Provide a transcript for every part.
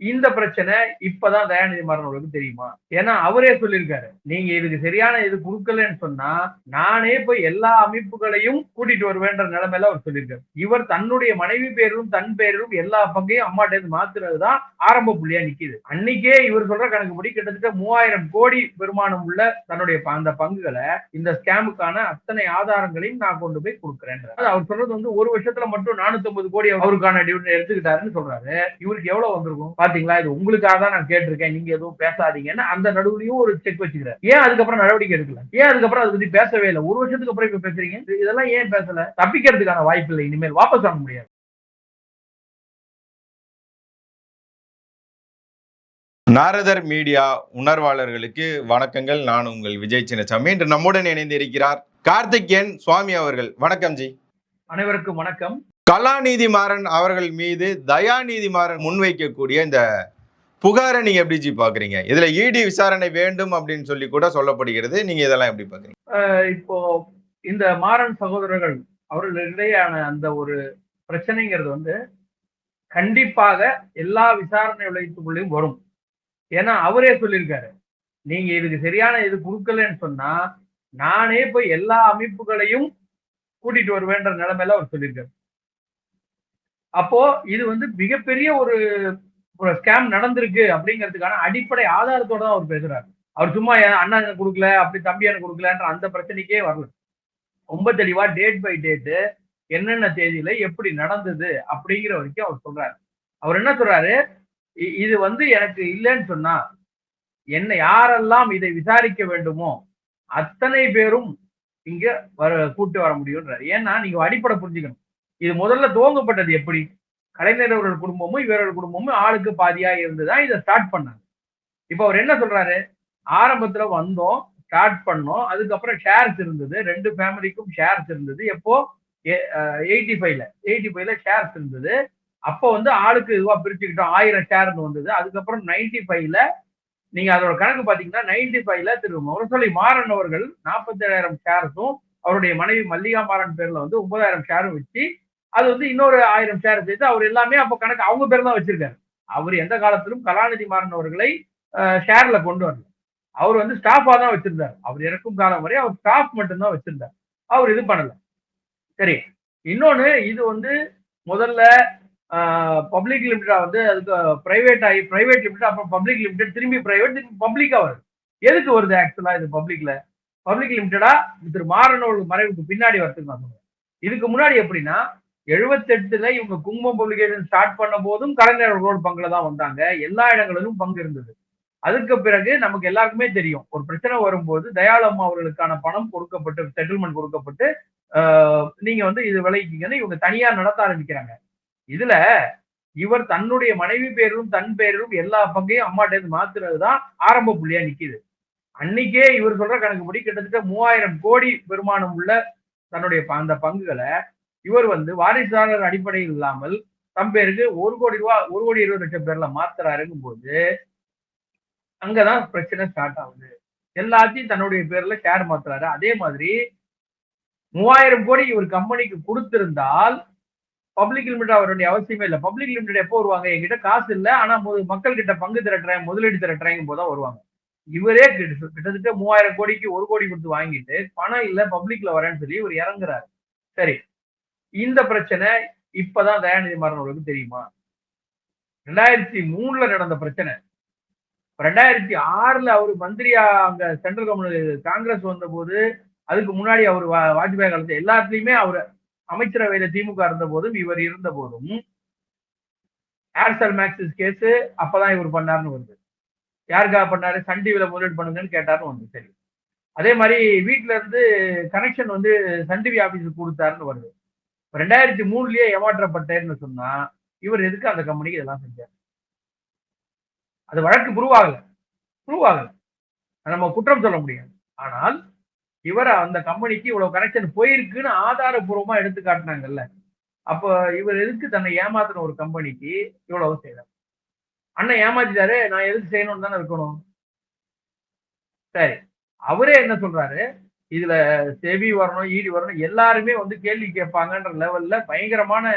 இந்த பிரச்சனை இப்பதான் தயாநிதி மாறன் உங்களுக்கு தெரியுமா? ஏன்னா அவரே சொல்லியிருக்காரு. நீங்க இதுக்கு சரியான இது கொடுக்கலன்னு சொன்னா நானே போய் எல்லா அமைப்புகளையும் கூட்டிட்டு வருவேன்ற நிலைமையில அவர் சொல்லியிருக்காரு. இவர் தன்னுடைய மனைவி பேரும் தன் பேரிலும் எல்லா பங்கையும் அம்மாட்ட இருந்து மாத்துறதுதான் ஆரம்ப புள்ளியா நிக்குது. அன்னைக்கே இவர் சொல்ற கணக்குப்படி கிட்டத்தட்ட மூவாயிரம் கோடி பெருமானம் உள்ள தன்னுடைய அந்த பங்குகளை இந்த ஸ்கேமுக்கான அத்தனை ஆதாரங்களையும் நான் கொண்டு போய் கொடுக்குறேன் அவர் சொல்றது வந்து ஒரு வருஷத்துல மட்டும் நானூத்தி கோடி அவருக்கான டிவிடன் எடுத்துக்கிட்டாருன்னு சொல்றாரு. இவருக்கு எவ்வளவு வந்திருக்கும்? பாத்தீங்களா? இது உங்களுக்காக தான் நான் கேட்டிருக்கேன். நீங்க எதுவும் பேசாதீங்கன்னு அந்த நடுவுலயும் ஒரு செக் வச்சுக்கிறார். ஏன் அதுக்கப்புறம் நடவடிக்கை எடுக்கல? ஏன் அதுக்கப்புறம் அதை பத்தி பேசவே இல்லை? ஒரு வருஷத்துக்கு அப்புறம் இப்ப பேசுறீங்க. இது- இதெல்லாம் ஏன் பேசல? தப்பிக்கிறதுக்கான வாய்ப்பு இல்லை. இனிமேல் வாபஸ் வாங்க முடியாது. நாரதர் மீடியா உணர்வாளர்களுக்கு வணக்கங்கள். நான் உங்கள் விஜய் சின்னசாமி. இன்று நம்முடன் இணைந்து இருக்கிறார் கார்த்திகேயன் சுவாமி அவர்கள். வணக்கம் ஜி. அனைவருக்கும் வணக்கம். கலாநிதி மாறன் அவர்கள் மீது தயாநிதி மாறன் முன்வைக்கக்கூடிய இந்த புகாரை நீங்க எப்படி ஜி பாக்குறீங்க? இதுல இடி விசாரணை வேண்டும் அப்படின்னு சொல்லி கூட சொல்லப்படுகிறது. நீங்க இதெல்லாம் எப்படி பாக்குறீங்க? இப்போ இந்த மாறன் சகோதரர்கள் அவர்களிடையான அந்த ஒரு பிரச்சனைங்கிறது வந்து கண்டிப்பாக எல்லா விசாரணை வளையத்துக்குள்ளேயும் வரும். ஏன்னா அவரே சொல்லியிருக்காரு நீங்க இதுக்கு சரியான இது கொடுக்கலன்னு சொன்னா நானே போய் எல்லா அமைப்புகளையும் கூட்டிட்டு வருவேன்ற நிலைமையில அவர் சொல்லியிருக்காரு. அப்போ இது வந்து மிகப்பெரிய ஒரு ஒரு ஸ்கேம் நடந்திருக்கு அப்படிங்கிறதுக்கான அடிப்படை ஆதாரத்தோட தான் அவர் பேசுறாரு. அவர் சும்மா என் அண்ணா எனக்கு கொடுக்கல அப்படி தம்பி எனக்கு கொடுக்கலன்ற அந்த பிரச்சனைக்கே வரல. ரொம்ப தெளிவா டேட் பை டேட்டு என்னென்ன தேதியில எப்படி நடந்தது அப்படிங்கிற வரைக்கும் அவர் சொல்றாரு. அவர் என்ன சொல்றாரு? இது வந்து எனக்கு இல்லைன்னு சொன்னா என்ன யாரெல்லாம் இதை விசாரிக்க வேண்டுமோ அத்தனை பேரும் இங்க வர கூட்டு வர முடியும்ன்றாரு. ஏன்னா நீங்க அடிப்படை புரிஞ்சுக்கணும். இது முதல்ல துவங்கப்பட்டது எப்படி? கலைஞர் அவர்கள் குடும்பமும் இவர்கள் குடும்பமும் ஆளுக்கு பாதியா இருந்துதான் இதை ஸ்டார்ட் பண்ணாங்க. இப்ப அவர் என்ன சொல்றாரு? ஆரம்பத்துல வந்தோம் ஸ்டார்ட் பண்ணோம் அதுக்கப்புறம் ஷேர்ஸ் இருந்தது. ரெண்டு ஃபேமிலிக்கும் ஷேர்ஸ் இருந்தது. எப்போ? எயிட்டி ஃபைவ்ல எயிட்டி ஃபைவ்ல ஷேர்ஸ் இருந்தது. அப்போ வந்து ஆளுக்கு இதுவா பிரிச்சுக்கிட்டோம். ஆயிரம் ஷேர்னு வந்தது. அதுக்கப்புறம் நைன்டி ஃபைவ்ல நீங்க அதோட கணக்கு பாத்தீங்கன்னா நைன்டி ஃபைவ்ல திரு முரசொலி மாறன் அவர்கள் நாற்பத்தேழாயிரம் ஷேர்ஸும் அவருடைய மனைவி மல்லிகா மாறன் பேர்ல வந்து ஒன்பதாயிரம் ஷேரும் வச்சு அது வந்து இன்னொரு ஆயிரம் ஷேர் சேர்த்து அவர் எல்லாமே அப்போ கணக்கு அவங்க பேர் தான் வச்சிருக்காரு. அவர் எந்த காலத்திலும் கலாநிதி மாறன் அவர்களை ஷேர்ல கொண்டு வரல. அவர் வந்து ஸ்டாஃபா தான் வச்சிருந்தார். அவர் இறக்கும் காலம் வரை அவர் ஸ்டாஃப் மட்டும்தான் வச்சிருந்தார். அவர் இது பண்ணல. சரி இன்னொன்னு இது வந்து முதல்ல பப்ளிக் லிமிடெடா வந்து அதுக்கு பிரைவேட் ஆகி பிரைவேட் லிமிடெட் அப்புறம் பப்ளிக் லிமிடெட் திரும்பி பிரைவேட் திரும்பி பப்ளிக்கா வருது. எதுக்கு வருது ஆக்சுவலா இது பப்ளிக்ல பப்ளிக் லிமிடெடா திரு மாறனோட மறைவுக்கு பின்னாடி வரதுக்கு நான் சொல்றேன். இதுக்கு முன்னாடி எப்படின்னா எழுபத்தெட்டுல இவங்க குங்குமம் பப்ளிகேஷன் ஸ்டார்ட் பண்ண போதும் கலைஞர் பங்குல தான் வந்தாங்க. எல்லா இடங்களிலும் பங்கு இருந்தது. அதுக்கு பிறகு நமக்கு எல்லாருக்குமே தெரியும். ஒரு பிரச்சனை வரும்போது தயாளு அம்மா அவர்களுக்கான பணம் கொடுக்கப்பட்டு செட்டில்மெண்ட் கொடுக்கப்பட்டு ஆஹ், நீங்க வந்து இது விளைவிக்கீங்கன்னு இவங்க தனியா நடத்த ஆரம்பிக்கிறாங்க. இதுல இவர் தன்னுடைய மனைவி பேரிலும் தன் பேரிலும் எல்லா பங்கையும் அம்மாட்டேந்து இருந்து மாத்துறதுதான் ஆரம்ப புள்ளியா நிக்குது. அன்னைக்கே இவர் சொல்ற கணக்குப்படி கிட்டத்தட்ட மூவாயிரம் கோடி பெருமானம் உள்ள தன்னுடைய ப- அந்த பங்குகளை இவர் வந்து வாரிசாளர் அடிப்படையில் இல்லாமல் தம் பேருக்கு ஒரு கோடி ரூபா ஒரு கோடி இருபது லட்சம் பேர்ல மாத்துறாருங்கும் போது அங்கதான் பிரச்சனை ஸ்டார்ட் ஆகுது. எல்லாத்தையும் தன்னுடைய பேர்ல ஷேர் மாத்துறாரு. அதே மாதிரி மூவாயிரம் கோடி இவர் கம்பெனிக்கு கொடுத்திருந்தால் பப்ளிக் லிமிடெட் அவருடைய அவசியமே இல்லை. பப்ளிக் லிமிடெட் எப்போ வருவாங்க? என்கிட்ட காசு இல்லை. ஆனா மு- மக்கள் கிட்ட பங்கு திரட்டுறேன் முதலீடு திரட்டுறேங்கும் போது தான் வருவாங்க. இவரே கிட்ட- கிட்டத்தட்ட மூவாயிரம் கோடிக்கு ஒரு கோடி கொடுத்து வாங்கிட்டு பணம் இல்லை பப்ளிக்ல வரேன்னு சொல்லி இவர் இறங்குறாரு. சரி. இந்த பிரச்சனை இப்பதான் தயாநிதி மாறன் தெரியுமா? ரெண்டாயிரத்தி மூணுல நடந்த பிரச்சனை. ரெண்டாயிரத்தி ஆறுல அவர் மந்திரியா அங்க சென்ட்ரல் கவர்மெண்ட் காங்கிரஸ் வந்த போது அதுக்கு முன்னாடி அவர் வா- வாஜ்பாய் காலத்து எல்லாத்துலயுமே அவர் அமைச்சரவையில திமுக இருந்த போதும் இவர் இருந்த போதும் ஏர்செல் மேக்சிஸ் கேஸ் அப்பதான் இவர் பண்ணாருன்னு வருது. யாருக்காக பண்ணாரு? சன் டிவில முதலீடு பண்ணுங்கன்னு கேட்டாருன்னு வந்து சரி. அதே மாதிரி வீட்டுல இருந்து கனெக்ஷன் வந்து சன் டிவி ஆபீஸுக்கு கொடுத்தாருன்னு வருது. ரெண்டாயிரத்தி மூணுலயே ஏமாற்றப்பட்டேன்னு சொன்னா இவர் எதுக்கு அந்த கம்பெனிக்கு இதெல்லாம் செஞ்சார்? அது வழக்கு ப்ரூவ் ஆகல. ப்ரூவ் ஆகல. நம்ம குற்றம் சொல்ல முடியாது. ஆனால் இவர் அந்த கம்பெனிக்கு இவ்வளவு கனெக்ஷன் போயிருக்குன்னு ஆதாரபூர்வமா எடுத்து காட்டினாங்கல்ல. அப்ப இவர் எதுக்கு தன்னை ஏமாத்தின ஒரு கம்பெனிக்கு இவ்வளவு செய்யறாரு அண்ணன் ஏமாத்திட்டாரு நான் எதுக்கு செய்யணும்னு தானே இருக்கணும்? சரி. அவரே என்ன சொல்றாரு? இதுல செவி வரணும் ஈடி வரணும் எல்லாருமே வந்து கேள்வி கேட்பாங்கன்ற லெவல்ல பயங்கரமான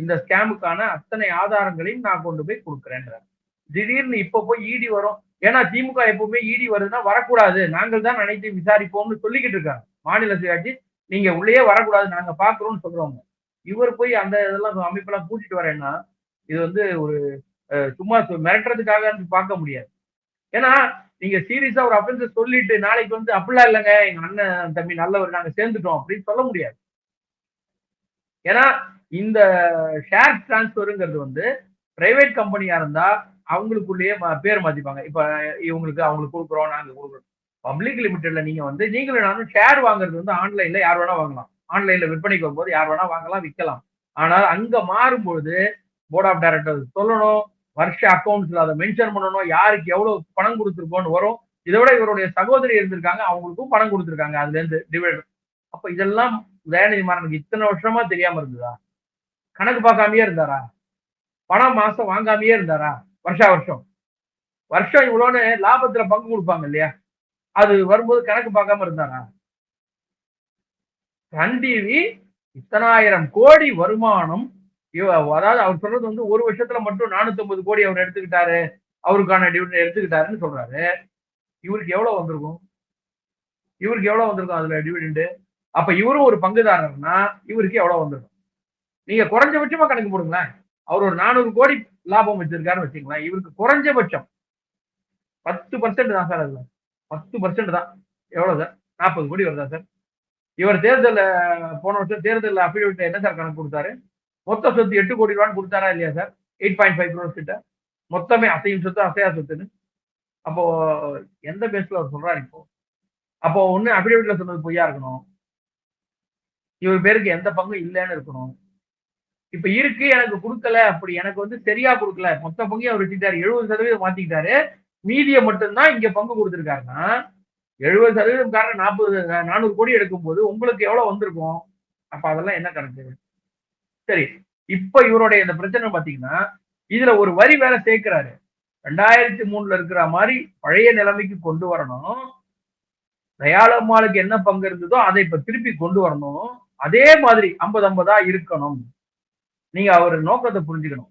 இந்த ஸ்கேமுக்கான அத்தனை ஆதாரங்களையும் நான் கொண்டு போய் கொடுக்குறேன்றார். திடீர்னு இப்ப போய் ஈடி வரும். ஏன்னா திமுக எப்பவுமே ஈடி வருதுன்னா வரக்கூடாது. நாங்கள் தான் அனைத்து விசாரிப்போம்னு சொல்லிக்கிட்டு இருக்காங்க. மாநில சுயாட்சி நீங்க உள்ளேயே வரக்கூடாது நாங்க பாக்குறோம்னு சொல்றவங்க. இவர் போய் அந்த இதெல்லாம் அமைப்பெல்லாம் கூட்டிட்டு வரேன்னா இது வந்து ஒரு சும்மா மிரட்டுறதுக்காக பார்க்க முடியாது. ஏன்னா நீங்க சீரியஸா ஒரு அஃபென்ஸ் சொல்லிட்டு நாளைக்கு வந்து அப்படிலாம் இல்லைங்க எங்க அண்ணன் தம்பி நல்லவர் நாங்க சேர்ந்துட்டோம் அப்படின்னு சொல்ல முடியாது. ஏன்னா இந்த ஷேர் டிரான்ஸ்ஃபருங்கிறது வந்து பிரைவேட் கம்பெனியா இருந்தா அவங்களுக்குள்ளேயே பேர் மாத்திப்பாங்க. இப்ப இவங்களுக்கு அவங்களுக்கு கொடுக்குறோம் நாங்க கொடுக்குறோம். பப்ளிக் லிமிடெட்ல நீங்க வந்து நீங்களும் நானும் ஷேர் வாங்குறது வந்து ஆன்லைன்ல யார் வேணா வாங்கலாம். ஆன்லைன்ல விற்பனைக்கு வரும்போது யார் வேணா வாங்கலாம் விற்கலாம். ஆனால் அங்க மாறும்பொழுது போர்ட் ஆஃப் டைரக்டர் சொல்லணும் வருஷ அக்கௌண்ட்ஸ்ல அதை மென்ஷன் பண்ணணும் யாருக்கு எவ்வளவு பணம் கொடுத்துருக்கோன்னு வரும். இதை விட இவருடைய சகோதரி இருந்திருக்காங்க அவங்களுக்கும் பணம் கொடுத்துருக்காங்க அதுல இருந்து டிவைட் அப்ப இதெல்லாம் உதயநிதி மாறனுக்கு இத்தனை வருஷமா தெரியாம இருந்ததா? கணக்கு பார்க்காமயே இருந்தாரா? பணம் மாசம் வாங்காமயே இருந்தாரா? வருஷா வருஷம். வருஷம் இவ்வளோன்னு லாபத்துல பங்கு கொடுப்பாங்க இல்லையா? அது வரும்போது கணக்கு பார்க்காம இருந்தாரா? சன் டிவி இத்தனாயிரம் கோடி வருமானம் இவ- அதாவது அவர் சொல்றது வந்து ஒரு வருஷத்துல மட்டும் 450 கோடி அவர் எடுத்துக்கிட்டாரு அவருக்கான டிவிடன் எடுத்துக்கிட்டாருன்னு சொல்றாரு. இவருக்கு எவ்வளவு வந்திருக்கும்? இவருக்கு எவ்வளவு வந்திருக்கும் அதுல டிவிடெண்டு அப்ப இவரும் ஒரு பங்குதாரர்னா இவருக்கு எவ்வளவு வந்திருக்கும்? நீங்க குறைஞ்சபட்சமா கணக்கு போடுங்களேன். அவர் ஒரு நானூறு கோடி லாபம் வச்சிருக்காருன்னு வச்சுங்களேன் இவருக்கு குறைஞ்சபட்சம் பத்து பர்சன்ட் தான் சார் அதுல. பத்து பர்சன்ட் தான். எவ்வளவு சார்? நாற்பது கோடி வருதா சார்? இவர் தேர்தலில் போன வருஷம் தேர்தல் அபிடவிட் என்ன சார் கணக்கு கொடுத்தாரு? மொத்த சொத்து எட்டு கோடி ரூபான்னு கொடுத்தாரா இல்லையா sir? Eight point five crores கிட்ட. மொத்தமே அசையும் சொத்து அசையா சொத்துன்னு. அப்போ எந்த பேஸ்ல அவர் சொல்றாரு இப்போ? அப்போ ஒண்ணு அபிடேவிட்ல சொன்னது பொய்யா இருக்கணும்? இவர் பேருக்கு எந்த பங்கும் இல்லைன்னு இருக்கணும்? இப்ப இருக்கு எனக்கு கொடுக்கல அப்படி எனக்கு வந்து சரியா கொடுக்கல. மொத்த பங்கையும் அவர் வச்சுக்கிட்டாரு. எழுபது சதவீதம் மாத்திக்கிட்டாரு. மீதியை மட்டும்தான் இங்க பங்கு கொடுத்துருக்காருன்னா எழுபது சதவீதம் காரணம் நாற்பது நானூறு கோடி எடுக்கும் போது உங்களுக்கு எவ்வளவு வந்திருக்கும்? அப்ப அதெல்லாம் என்ன கணக்கு? சரி இப்ப இவருடைய இந்த பிரச்சனை பாத்தீங்கன்னா இதுல ஒரு வரி வேற சேர்க்கிறாரு. ரெண்டாயிரத்தி மூணுல இருக்கிற மாதிரி பழைய நிலைமைக்கு கொண்டு வரணும். தயாளம்மாளுக்கு என்ன பங்கு இருந்ததோ அதை இப்ப திருப்பி கொண்டு வரணும். அதே மாதிரி ஐம்பது ஐம்பதா இருக்கணும். நீங்க அவர் நோக்கத்தை புரிஞ்சுக்கணும்.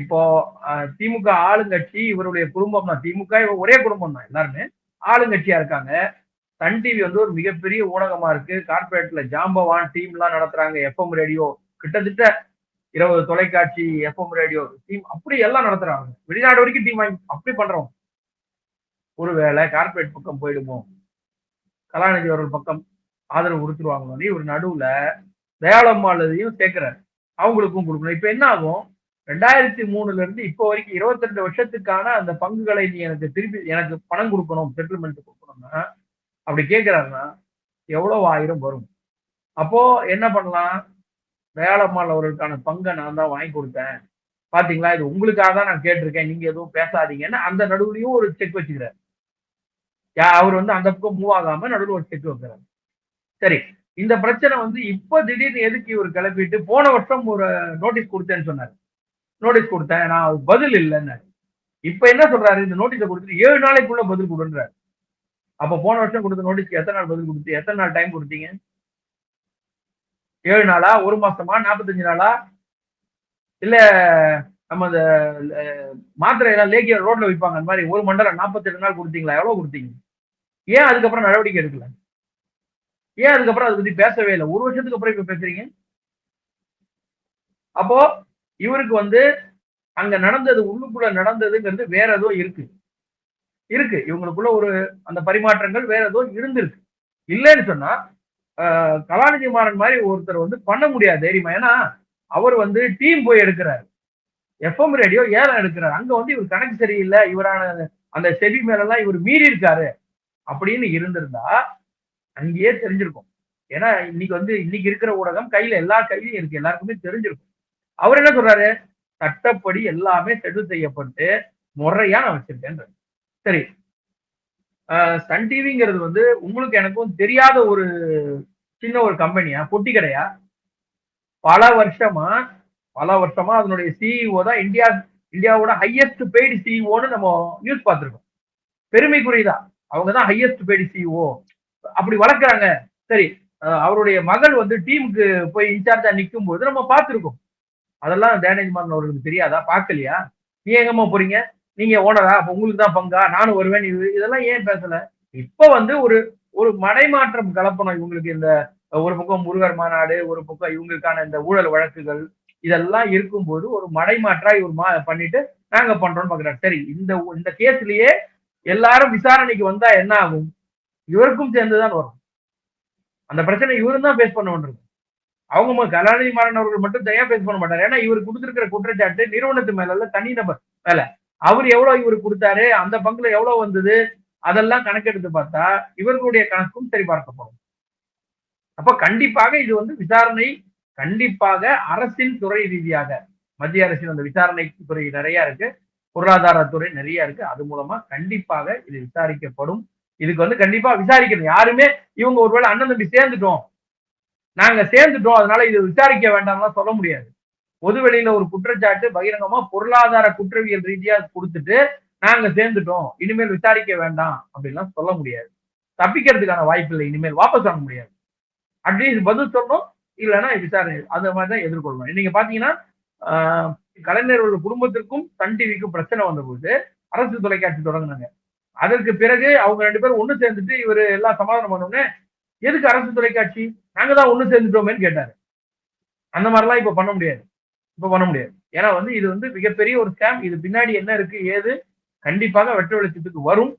இப்போ திமுக ஆளுங்கட்சி இவருடைய குடும்பம் தான். திமுக இவ ஒரே குடும்பம் தான் எல்லாருமே. ஆளுங்கட்சியா இருக்காங்க. சன் டிவி வந்து ஒரு மிகப்பெரிய ஊடகமா இருக்கு. கார்பரேட்ல ஜாம்பவான் டீம் எல்லாம் நடத்துறாங்க. எஃப்எம் ரேடியோ கிட்டத்தட்ட இருபது தொலைக்காட்சி எஃப்எம் ரேடியோ டீம் அப்படி எல்லாம் நடத்துறாங்க. வெளிநாடு வரைக்கும் டீம் வாங்கி அப்படி பண்றோம். ஒருவேளை கார்பரேட் பக்கம் போயிடுமோ? கலாநிதி அவர்கள் பக்கம் ஆதரவு கொடுத்துருவாங்களோன்னு ஒரு நடுவுல தயாளம்மாளதையும் சேர்க்கிறாரு அவங்களுக்கும் கொடுக்கணும். இப்ப என்ன ஆகும்? ரெண்டாயிரத்தி மூணுல இருந்து இப்போ வரைக்கும் 22 வருஷத்துக்கான அந்த பங்குகளை நீ எனக்கு திருப்பி எனக்கு பணம் கொடுக்கணும் செட்டில்மெண்ட் கொடுக்கணும்னா அப்படி கேட்கிறாருன்னா எவ்வளவு ஆயிரம் வரும்? அப்போ என்ன பண்ணலாம்? வேலம்மாள் அவர்களுக்கான பங்கை நான் தான் வாங்கி கொடுத்தேன். பாத்தீங்களா? இது உங்களுக்காக தான் நான் கேட்டிருக்கேன். நீங்க எதுவும் பேசாதீங்கன்னு அந்த நடுவுலயும் ஒரு செக் வச்சுக்கிறாரு. யா அவர் வந்து அந்த பக்கம் மூவ் ஆகாம நடுவில் ஒரு செக் வைக்கிறார். சரி. இந்த பிரச்சனை வந்து இப்ப திடீர்னு எதுக்கு இவர் கிளப்பிட்டு போன வருஷம் ஒரு நோட்டீஸ் கொடுத்தேன்னு சொன்னாரு. நோட்டீஸ் கொடுத்தேன். நான் பதில் இல்லைன்னு இப்ப என்ன சொல்றாரு? இந்த நோட்டீஸை கொடுத்துட்டு ஏழு நாளைக்குள்ள பதில் கொடுன்றாரு. அப்ப போன வருஷம் கொடுத்த நோட்டீஸ்க்கு எத்தனை நாள் பதில் கொடுத்து எத்தனை நாள் டைம் கொடுத்தீங்க? ஏழு நாளா ஒரு மாசமா நாற்பத்தஞ்சு நாளா? இல்ல நம்ம இந்த மாத்திரை எல்லாம் லேக்கிய ரோட்ல விற்பாங்க அந்த மாதிரி ஒரு மண்டலம் நாற்பத்தெட்டு நாள் கொடுத்தீங்களா? எவ்வளவு கொடுத்தீங்க? ஏன் அதுக்கப்புறம் நடவடிக்கை எடுக்கல? ஏன் அதுக்கப்புறம் அதை பத்தி பேசவே இல்லை? ஒரு வருஷத்துக்கு அப்புறம் இப்ப பேசுறீங்க? அப்போ இவருக்கு வந்து அங்க நடந்தது உள்ளுக்குள்ள நடந்ததுங்கிறது வேற ஏதோ இருக்கு. இருக்கு. இவங்களுக்குள்ள ஒரு அந்த பரிமாற்றங்கள் வேற ஏதோ இருந்திருக்கு. இல்லைன்னு சொன்னா கலாநிதி மாறன் மாதிரி ஒருத்தர் வந்து பண்ண முடியாது தைரியமா? ஏன்னா அவர் வந்து டீம் போய் எடுக்கிறார். எஃப்எம் ரேடியோ ஏலம் எடுக்கிறார். அங்க வந்து இவர் கணக்கு சரியில்லை. இவரான அந்த செவி மேலெல்லாம் இவர் மீறி இருக்காரு அப்படின்னு இருந்திருந்தா அங்கேயே தெரிஞ்சிருக்கும். ஏன்னா இன்னைக்கு வந்து இன்னைக்கு இருக்கிற ஊடகம் கையில எல்லா கையிலும் இருக்கு. எல்லாருக்குமே தெரிஞ்சிருக்கும். அவர் என்ன சொல்றாரு? சட்டப்படி எல்லாமே செட்டில் செய்யப்பட்டு முறையா நான் வச்சிருக்கேன் சரி சன் டிவிங்கிறது வந்து உங்களுக்கு எனக்கும் தெரியாத ஒரு சின்ன ஒரு கம்பெனியா பொட்டி கடையா? பல வருஷமா பல வருஷமா அதனுடைய சிஇஓ தான் இந்தியா இந்தியாவோட ஹையஸ்ட் பெய்டு சிஇஓன்னு நம்ம நியூஸ் பார்த்துருக்கோம். பெருமைக்குரியதா அவங்க தான் ஹையஸ்ட் பெய்டு சிஇஓ அப்படி வளர்க்குறாங்க. சரி அவருடைய மகள் வந்து டீமுக்கு போய் இன்சார்ஜா நிற்கும் போது நம்ம பார்த்திருக்கோம். அதெல்லாம் டேனேஜ் மாறன் அவர்களுக்கு தெரியாதா? பார்க்கலையா? நீ எங்கம்மா போறீங்க? நீங்க ஓனரா அப்ப உங்களுக்கு தான் பங்கா? நானும் வருவேன். இது இதெல்லாம் ஏன் பேசல? இப்ப வந்து ஒரு ஒரு மடைமாற்றம் கலப்பணும் இவங்களுக்கு இந்த ஒரு பக்கம் முருகர் மாநாடு ஒரு பக்கம் இவங்களுக்கான இந்த ஊழல் வழக்குகள் இதெல்லாம் இருக்கும்போது ஒரு மடைமாற்றா இவர் மா பண்ணிட்டு நாங்க பண்றோம்னு பாக்குறாரு. சரி இந்த இந்த கேஸ்லயே எல்லாரும் விசாரணைக்கு வந்தா என்ன ஆகும்? இவருக்கும் சேர்ந்துதான் வரும். அந்த பிரச்சனை இவரும் தான் ஃபேஸ் பண்ண வேண்டியிருக்கும் அவங்க கலாநிதி மாறன் அவர்கள் மட்டும் தனியா ஃபேஸ் பண்ண மாட்டாரு. ஏன்னா இவர் கொடுத்திருக்கிற குற்றச்சாட்டு நிறுவனத்து மேல தனி தனிநபர் மேல. அவர் எவ்வளவு இவர் கொடுத்தாரு அந்த பங்குல எவ்வளவு வந்தது அதெல்லாம் கணக்கெடுத்து பார்த்தா இவர்களுடைய கணக்கும் சரிபார்க்கப்படும். அப்ப கண்டிப்பாக இது வந்து விசாரணை கண்டிப்பாக அரசின் துறை ரீதியாக மத்திய அரசின் அந்த விசாரணை துறை நிறைய இருக்கு பொருளாதாரத்துறை நிறைய இருக்கு அது மூலமா கண்டிப்பாக இது விசாரிக்கப்படும். இதுக்கு வந்து கண்டிப்பா விசாரிக்கணும். யாருமே இவங்க ஒருவேளை அண்ணன் தம்பி சேர்ந்துட்டோம் நாங்க சேர்ந்துட்டோம் அதனால இது விசாரிக்க வேண்டாம்லாம் சொல்ல முடியாது. பொதுவெளியில ஒரு குற்றச்சாட்டு பகிரங்கமா பொருளாதார குற்றவியல் ரீதியா கொடுத்துட்டு நாங்க சேர்ந்துட்டோம். இனிமேல் விசாரிக்க வேண்டாம் அப்படின்லாம் சொல்ல முடியாது. தப்பிக்கிறதுக்கான வாய்ப்பு இல்லை. இனிமேல் வாபஸ் வாங்க முடியாது. அட்லீஸ்ட் பதில் சொல்லணும். இல்லைன்னா விசாரணை அந்த மாதிரி தான் எதிர்கொள்ளணும் நீங்க பாத்தீங்கன்னா ஆஹ், கலைஞர்கள் குடும்பத்திற்கும் சன் டிவிக்கும் பிரச்சனை வந்தபோது அரசு தொலைக்காட்சி தொடங்கினாங்க. அதற்கு பிறகு அவங்க ரெண்டு பேரும் ஒண்ணு சேர்ந்துட்டு இவர் எல்லாம் சமாதானம் பண்ணோன்னே எதுக்கு அரசு தொலைக்காட்சி? நாங்க தான் ஒண்ணு சேர்ந்துட்டோமேன்னு கேட்டாரு. அந்த மாதிரிலாம் இப்ப பண்ண முடியாது. இப்ப பண்ண முடியாது. ஏன்னா வந்து இது வந்து மிகப்பெரிய ஒரு ஸ்கேம் இது பின்னாடி என்ன இருக்கு ஏது கண்டிப்பாக வெட்ட வெளிச்சத்துக்கு வரும்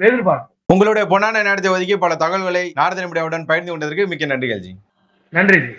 எதிர்பார்க்கும் உங்களுடைய பொன்னான நேரத்தை ஒதுக்கி பல தகவல்களை நாரத நிமிடவுடன் பகிர்ந்து கொண்டதற்கு மிக்க நன்றிகள் ஜி. நன்றி ஜி.